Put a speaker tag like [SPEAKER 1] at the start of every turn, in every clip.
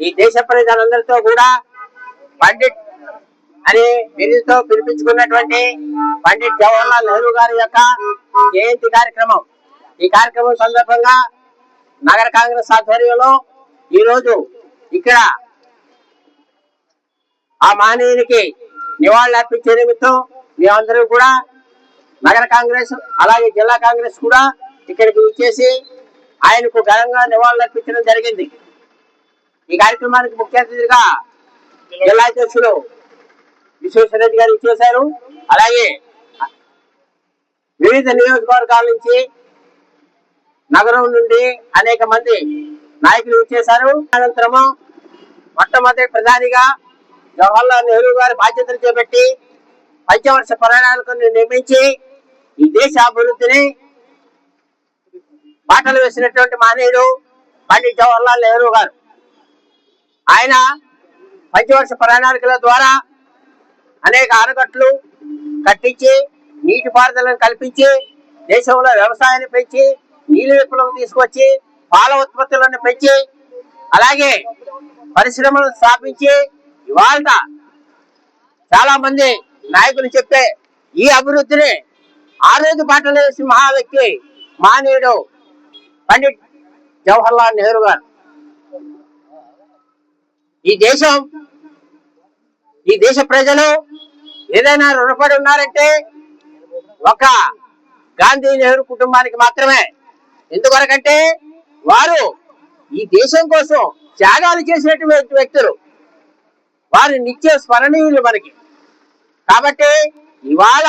[SPEAKER 1] ఈ దేశ ప్రజలందరితో కూడా పండిట్ అనే బిరుదుతో పిలిపించుకున్నటువంటి పండిట్ జవహర్లాల్ నెహ్రూ గారి యొక్క జయంతి కార్యక్రమం. ఈ కార్యక్రమం సందర్భంగా నగర కాంగ్రెస్ ఆధ్వర్యంలో ఈ రోజు ఇక్కడ ఆ మహనీయునికి నివాళులు అర్పించే నిమిత్తం మేమందరం కూడా నగర కాంగ్రెస్ అలాగే జిల్లా కాంగ్రెస్ కూడా ఇక్కడికి వచ్చేసి ఆయనకు ఘనంగా నివాళులు అర్పించడం జరిగింది. ఈ కార్యక్రమానికి ముఖ్య అతిథిగా జిల్లా అధ్యక్షులు విశ్వేశ్వరరెడ్డి గారు ఇచ్చేశారు అలాగే వివిధ నియోజకవర్గాల నుంచి నగరం నుండి అనేక మంది నాయకులు ఇచ్చేశారు అనంతరము మొట్టమొదటి ప్రధానిగా జవహర్లాల్ నెహ్రూ గారి బాధ్యతలు చేపట్టి పంచవర్ష ప్రణాళికను నిర్మించి ఈ దేశ అభివృద్ధిని బాటలు వేసినటువంటి మహనీయుడు పండిట్ జవహర్లాల్ నెహ్రూ గారు. ఆయన పంచవర్ష ప్రణాళికల ద్వారా అనేక ఆనకట్లు కట్టించి నీటిపారుదలను కల్పించి దేశంలో వ్యవసాయాన్ని పెంచి నీళ్ళ విప్లవం తీసుకొచ్చి పాల ఉత్పత్తులను పెంచి అలాగే పరిశ్రమలు స్థాపించి ఇవాళ చాలా మంది నాయకులు చెప్పే ఈ అభివృద్ధిని ఆ రోజు వేసి మహా వ్యక్తి మహనీయుడు పండిట్ జవహర్లాల్ నెహ్రూ గారు. ఈ దేశం ఈ దేశ ప్రజలు ఏదైనా రుణపడి ఉన్నారంటే ఒక గాంధీ నెహ్రూ కుటుంబానికి మాత్రమే. ఎందుకొరకంటే వారు ఈ దేశం కోసం త్యాగాలు చేసినటువంటి వ్యక్తులు. వారు నిత్య స్మరణీయులు మనకి. కాబట్టి ఇవాళ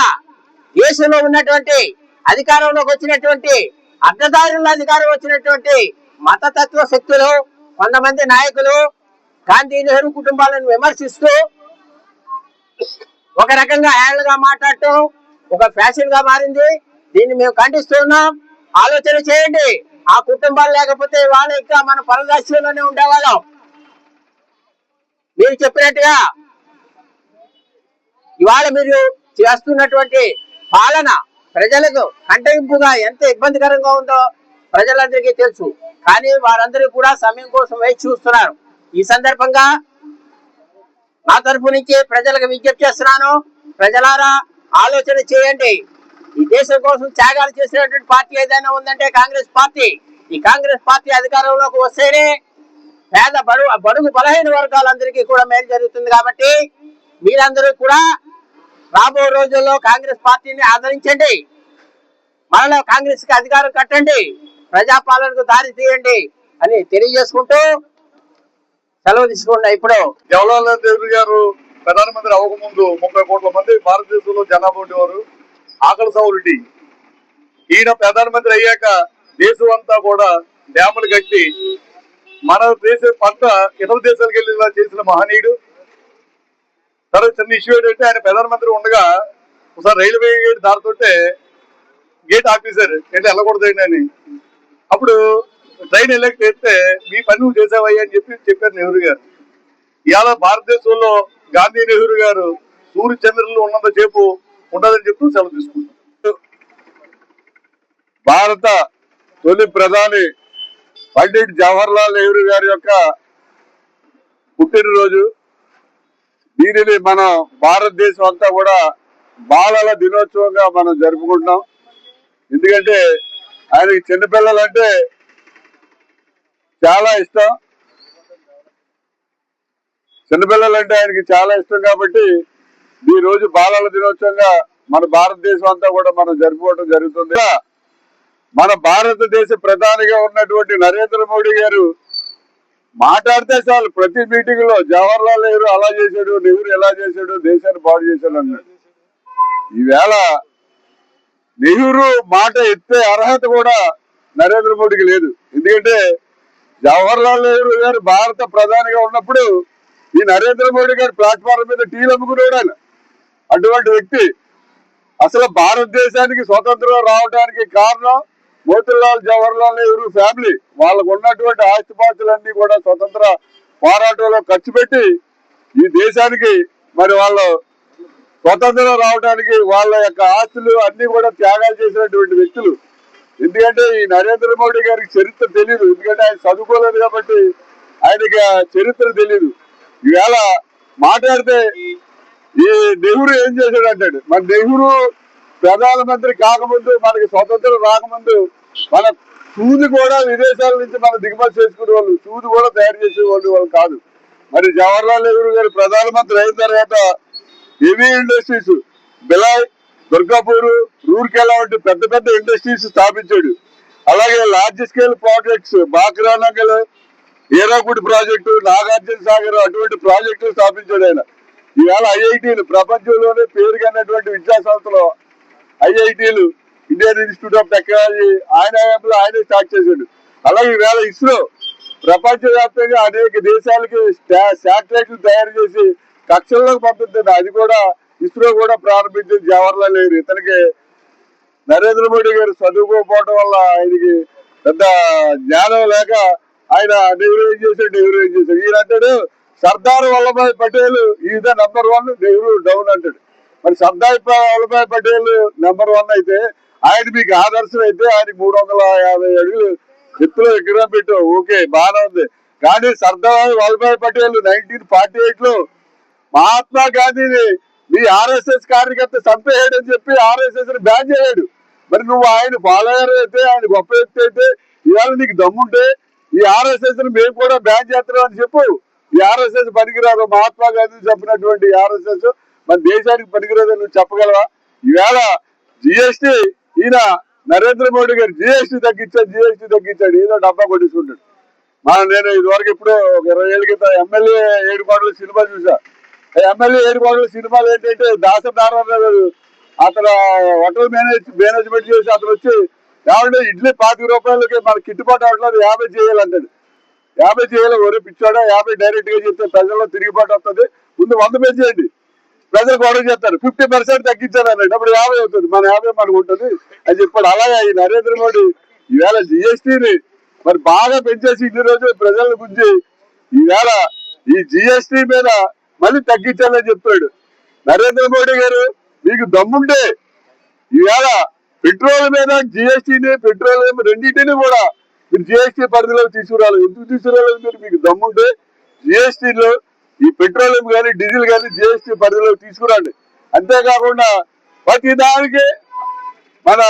[SPEAKER 1] దేశంలో ఉన్నటువంటి అధికారంలోకి వచ్చినటువంటి అర్ధదారుల అధికారం వచ్చినటువంటి మతతత్వ శక్తులు కొంతమంది నాయకులు గాంధీ నెహ్రూ కుటుంబాలను విమర్శిస్తూ ఒక రకంగా హ్యాండ్గా మాట్లాడటం ఒక ఫ్యాషన్గా మారింది. దీన్ని మేము ఖండిస్తున్నాం ఆలోచన చేయండి. ఆ కుటుంబాలు లేకపోతే వాళ్ళు ఇంకా మన పరదాస్యంలోనే ఉండేవాళ్ళం. మీరు చెప్పినట్టుగా ఇవాళ మీరు చేస్తున్నటువంటి పాలన ప్రజలకు కంటగింపుగా ఎంత ఇబ్బందికరంగా ఉందో ప్రజలందరికీ తెలుసు. కానీ వారందరూ కూడా సమయం కోసం వేచి చూస్తున్నారు. ఈ సందర్భంగా నా తరఫు నుంచి ప్రజలకు విజ్ఞప్తి చేస్తున్నాను. ప్రజలారా ఆలోచన చేయండి. ఈ దేశం కోసం త్యాగాలు చేసినటువంటి పార్టీ ఏదైనా ఉందంటే కాంగ్రెస్ పార్టీ. ఈ కాంగ్రెస్ పార్టీ అధికారంలోకి వస్తేనే పేద బడుగు బడుగు బలహీన వర్గాలందరికీ కూడా మేలు జరుగుతుంది కాబట్టి మీరందరూ కూడా రాబో రోజుల్లో కాంగ్రెస్ పార్టీని ఆదరించండి. మరలా కాంగ్రెస్కి అధికారం కట్టండి. ప్రజాపాలనకు దారి తీయండి అని తెలియజేసుకుంటూ సెలవు తీసుకోండి. ఇప్పుడు
[SPEAKER 2] జవహర్లాల్ నెహ్రూ గారు ప్రధానమంత్రి అవ్వకముందు ముప్పై కోట్ల మంది భారతదేశంలో జనాభా ఉండేవారు. ఆకలి సౌరుడి. ఈయన ప్రధానమంత్రి అయ్యాక దేశం అంతా కూడా డ్యాములు కట్టి మన దేశ పంట ఇతర దేశాలకు వెళ్ళేలా చేసిన మహనీయుడు. తర్వాత చిన్న ఇష్యూ ఏంటంటే ఆయన ప్రధానమంత్రి ఉండగా ఒకసారి రైల్వే గేట్ దాడుతుంటే గేట్ ఆఫీసర్ ఏంటంటే వెళ్ళకూడదు అని. అప్పుడు ట్రైన్ వెళ్ళక తెస్తే మీ పని నువ్వు చేసావయ్యా అని చెప్పి చెప్పారు నెహ్రూ గారు. ఇవాళ భారతదేశంలో గాంధీ నెహ్రూ గారు సూర్య చంద్రులు ఉన్నంత సేపు ఉండదని చెప్పి సెలవు తీసుకుంటారు భారత తొలి ప్రధాని పండిట్ జవహర్లాల్ నెహ్రూ గారి యొక్క పుట్టినరోజు దీనిని మన భారతదేశం అంతా కూడా బాలల దినోత్సవంగా మనం జరుపుకుంటున్నాం. ఎందుకంటే ఆయనకి చిన్నపిల్లలంటే చాలా ఇష్టం. చిన్నపిల్లలంటే ఆయనకి చాలా ఇష్టం కాబట్టి ఈ రోజు బాలల దినోత్సవంగా మన భారతదేశం అంతా కూడా మనం జరుపుకోవడం జరుగుతుంది. మన భారతదేశ ప్రధానిగా ఉన్నటువంటి నరేంద్ర మోడీ గారు మాట్లాడితే చాలు ప్రతి మీటింగ్లో జవహర్లాల్ నెహ్రూ అలా చేశాడు నెహ్రూ ఎలా చేశాడు దేశాన్ని బాగు చేశాడు అన్నాడు. ఈవేళ నెహ్రూ మాట ఎత్తే అర్హత కూడా నరేంద్ర మోడీకి లేదు. ఎందుకంటే జవహర్లాల్ నెహ్రూ గారు భారత ప్రధానిగా ఉన్నప్పుడు ఈ నరేంద్ర మోడీ గారి ప్లాట్ఫారం మీద టీలు అమ్ముకునేవాడు ఆయన. అటువంటి వ్యక్తి అసలు భారతదేశానికి స్వతంత్రం రావడానికి కారణం మోతిలాల్ జవహర్లాల్ నెహ్రూ ఫ్యామిలీ. వాళ్ళకు ఉన్నటువంటి ఆస్తిపాస్తులన్నీ కూడా స్వతంత్ర పోరాటంలో ఖర్చు పెట్టి ఈ దేశానికి మరి వాళ్ళు స్వతంత్రం రావడానికి వాళ్ళ యొక్క ఆస్తులు అన్ని కూడా త్యాగాలు చేసినటువంటి వ్యక్తులు. ఎందుకంటే ఈ నరేంద్ర మోడీ గారికి చరిత్ర తెలియదు ఎందుకంటే ఆయన చదువుకోలేదు కాబట్టి ఆయనకి చరిత్ర తెలియదు ఈవేళ మాట్లాడితే ఈ నెహ్రూ ఏం చేశాడు అంటాడు మన నెహ్రూ ప్రధానమంత్రి కాకముందు మనకి స్వతంత్రం రాకముందు మన సూది కూడా విదేశాల నుంచి మనం దిగుమతి చేసుకునే వాళ్ళు సూది కూడా తయారు చేసే వాళ్ళు వాళ్ళు కాదు. మరి జవహర్లాల్ నెహ్రూ గారు ప్రధానమంత్రి అయిన తర్వాత హెవీ ఇండస్ట్రీస్ బిలాయ్ దుర్గాపూర్ రూర్కెలా వంటి పెద్ద పెద్ద ఇండస్ట్రీస్ స్థాపించాడు. అలాగే large scale projects Bhakra Nangal Hirakud project Nagarjuna Sagar అటువంటి ప్రాజెక్టులు స్థాపించాడు ఆయన. ఈవేళ ఐఐటీలు ప్రపంచంలోనే పేరుగన్నటువంటి విద్యా సంస్థలు ఐఐటీలు ఇండియన్ ఇన్స్టిట్యూట్ ఆఫ్ టెక్నాలజీ ఆయన హయాంలో ఆయనే స్టార్ట్ చేశాడు. అలాగే ఈవేళ ఇస్రో ప్రపంచవ్యాప్తంగా అనేక దేశాలకి శాటిలైట్లు తయారు చేసి కక్షల్లోకి పంపుతుంది అది కూడా ఇస్రో కూడా ప్రారంభించింది జవహర్లాల్ నెహ్రూ. ఇతనికి నరేంద్ర మోడీ గారు చదువుకోకపోవడం వల్ల ఆయనకి పెద్ద జ్ఞానం లేక ఆయన నెహ్రూ ఏం చేశాడు నెహ్రూ ఏం చేశాడు. ఈయన అంటాడు Sardar Vallabhbhai Patel is the number one Nehru down అంటాడు. మరి సర్దార్ వల్లభాయ్ పటేల్ నెంబర్ వన్ అయితే ఆయన మీకు ఆదర్శం అయితే ఆయన మూడు వందల యాభై అడుగులు ఎత్తులో విగ్రహం పెట్టు. ఓకే బాగానే ఉంది. కానీ సర్దార్ వల్లభాయ్ పటేల్ నైన్టీన్ ఫార్టీ ఎయిట్లో మహాత్మా గాంధీని నీ ఆర్ఎస్ఎస్ కార్యకర్త చంపేయడని చెప్పి ఆర్ఎస్ఎస్ని బ్యాన్ చేయడు మరి నువ్వు ఆయన ఫాలోయర్ అయితే ఆయన గొప్ప వ్యక్తి అయితే ఇవాళ నీకు దమ్ముంటే ఈ ఆర్ఎస్ఎస్ని మేము కూడా బ్యాన్ చేస్తున్నాం అని చెప్పు. ఈ ఆర్ఎస్ఎస్ పనికిరాదు. మహాత్మా గాంధీ చెప్పినటువంటి ఆర్ఎస్ఎస్ మన దేశానికి పనికిరాదు నువ్వు చెప్పగలవా? ఈవేళ జిఎస్టి ఈయన నరేంద్ర మోడీ గారు జిఎస్టీ తగ్గించాడు జిఎస్టి తగ్గించాడు. ఏదో డబ్బా కొట్టించుకుంటాడు మన నేను ఇదివరకు ఇప్పుడు ఒక ఇరవై ఏళ్ళ క్రితం ఎమ్మెల్యే ఏడు కోట్ల సినిమా చూసా. ఎమ్మెల్యే ఏడు సినిమాలు ఏంటంటే దాస నారాయణ గారు అతను హోటల్ మేనేజ్ మేనేజ్మెంట్ చేసి అతను వచ్చి ఏమంటే ఇడ్లీ పాతిక రూపాయలకి మన గిట్టుబాటు అవట్లేదు యాభై చేయాలంటాడు యాభై చేయాలి ఒరే పిచ్చాడా యాభై డైరెక్ట్గా చెప్తే ప్రజల్లో తిరిగిబాటు వస్తుంది. ముందు వంద పెంచేయండి ప్రజలు గొడవ చేస్తారు. ఫిఫ్టీ పర్సెంట్ తగ్గించారు అన్నట్టు అప్పుడు యాభై అవుతుంది. మన యాభై మనకు ఉంటుంది అని చెప్పాడు. అలాగే ఈ నరేంద్ర మోడీ ఈవేళ జిఎస్టీని మరి బాగా పెంచేసి ఇన్ని రోజులు ప్రజల గురించి ఈవేళ ఈ జిఎస్టీ మీద మళ్ళీ తగ్గించాలని చెప్పాడు. నరేంద్ర మోడీ గారు మీకు దమ్ముంటే ఈవేళ పెట్రోల్ మీద జిఎస్టీని పెట్రోలియం రెండింటిని కూడా మీరు జిఎస్టీ పరిధిలో తీసుకురాలి. ఎందుకు తీసుకురాలేదు మీరు మీకు దమ్ముంటే జిఎస్టీలో ఈ పెట్రోలియం కానీ డీజిల్ కానీ జిఎస్టీ పరిధిలో తీసుకురండి. అంతేకాకుండా ప్రతి దానికి మన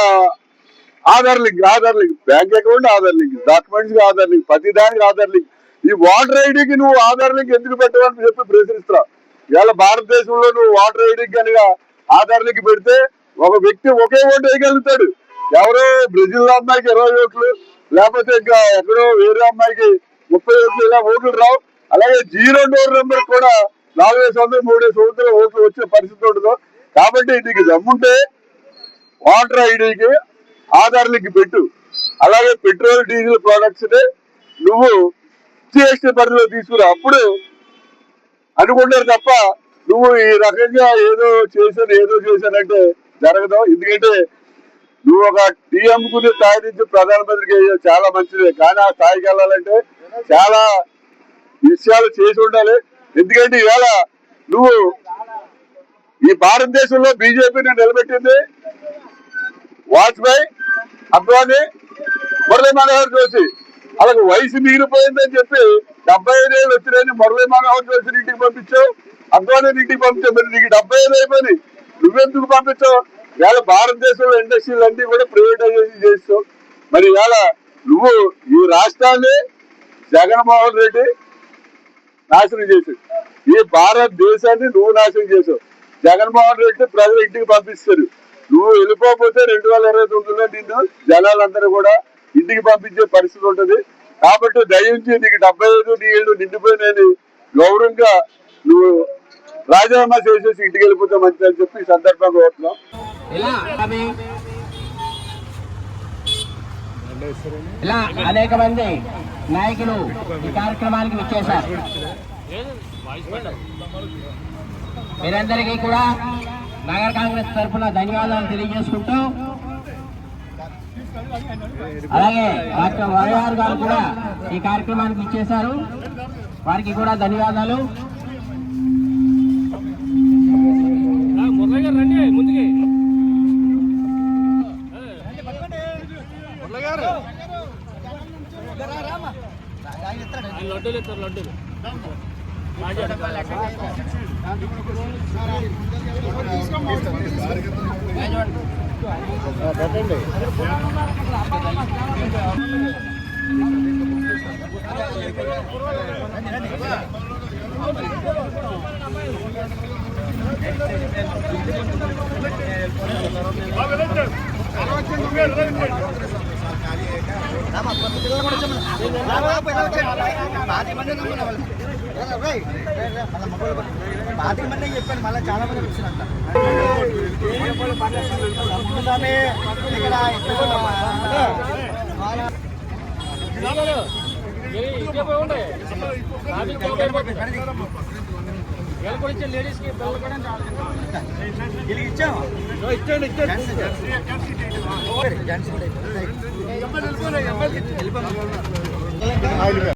[SPEAKER 2] Aadhaar link Aadhaar link bank account Aadhaar link documents Aadhaar link ప్రతి దానికి ఆధార్ లింక్. ఈ వాటర్ ఐడికి నువ్వు ఆధార్ లింక్ ఎందుకు పెట్టాలని చెప్పి ప్రశ్నిస్తున్నావు ఇవాళ భారతదేశంలో నువ్వు వాటర్ ఐడికి కనుక ఆధార్ లింక్ పెడితే ఒక వ్యక్తి ఒకే ఓటు వేయగలుగుతాడు. ఎవరో బ్రెజిల్ అమ్మాయికి ఇరవై ఓట్లు లేకపోతే ఇంకా ఎక్కడో వేరే అమ్మాయికి ముప్పై ఓట్లు ఇలా ఓట్లు రావు. అలాగే జీరో డోర్ నెంబర్ కూడా నాలుగైదు వందలు మూడేసి వందల ఓట్లు వచ్చే పరిస్థితి ఉండదు కాబట్టి నీకు దమ్ముంటే వాటర్ ఐడికి ఆధార్ లింక్ పెట్టు. అలాగే పెట్రోల్ డీజిల్ ప్రొడక్ట్స్ నువ్వు జిఎస్టీ పరిధిలో తీసుకురా. అప్పుడు అనుకుంటారు తప్ప నువ్వు ఈ రకంగా ఏదో చేశాను ఏదో చేశానంటే జరగదు. ఎందుకంటే నువ్వు ఒక టీ అమ్ముకునే స్థాయి నుంచి ప్రధానమంత్రికి చాలా మంచిదే. కానీ ఆ స్థాయికి వెళ్ళాలంటే చాలా విషయాలు చేసి ఉండాలి. ఎందుకంటే ఇవాళ నువ్వు ఈ భారతదేశంలో బీజేపీని నిలబెట్టింది వాజ్పేయి అద్వానీ మురళీ మనోహర్ జోషి అలాగే వయసు మిగిలిపోయిందని చెప్పి డెబ్బై ఐదు ఏళ్ళు వచ్చినాయని మురళీ మనోహర్ జోషి ఇంటికి పంపించావు అద్వానీ ఇంటికి పంపించావు మరి నీకు డెబ్బై ఐదు అయిపోయి నువ్వెందుకు పంపించావు? ఇవాళ భారతదేశంలో ఇండస్ట్రీలు అన్ని కూడా ప్రైవేటైజేషన్ చేస్తావు మరి ఇవాళ నువ్వు ఈ రాష్ట్రాన్ని జగన్మోహన్ రెడ్డి నాశనం చేశాడు. ఈ భారతదేశాన్ని నువ్వు నాశనం చేసావు జగన్మోహన్ రెడ్డి ప్రజలు ఇంటికి పంపిస్తారు. నువ్వు వెళ్ళిపోకపోతే రెండు వేల ఇరవై తొమ్మిదిలో నిన్ను జనాలందరూ కూడా ఇంటికి పంపించే పరిస్థితి ఉంటది. కాబట్టి దయించి నీకు డెబ్బై ఐదు నీళ్ళు నిండిపోయినని గౌరవంగా నువ్వు రాజీనామా చేసేసి ఇంటికి వెళ్ళిపోతే మంచిది అని చెప్పి సందర్భంగా కోరుతున్నాం.
[SPEAKER 1] ఇలా ఇలా అనేక మంది నాయకులు ఈ కార్యక్రమానికి విచ్చేశారు. మీరందరికీ కూడా నగర కాంగ్రెస్ తరఫున ధన్యవాదాలు తెలియజేసుకుంటూ అలాగే డాక్టర్ వరవారు గారు కూడా ఈ కార్యక్రమానికి ఇచ్చేశారు. వారికి కూడా ధన్యవాదాలు.
[SPEAKER 3] మురళి గారు రండి ముందుకి మురళి గారు లడ్డూలు ఇస్తారు లడ్డూలు
[SPEAKER 4] పాతిక మంది చెప్పాను మళ్ళీ చాలా మంది వచ్చినంత ఇక్కడ
[SPEAKER 3] లేడీస్కి
[SPEAKER 4] ఇచ్చాము
[SPEAKER 3] ఇచ్చండి ఇచ్చండి
[SPEAKER 4] జెంట్స్ కూడా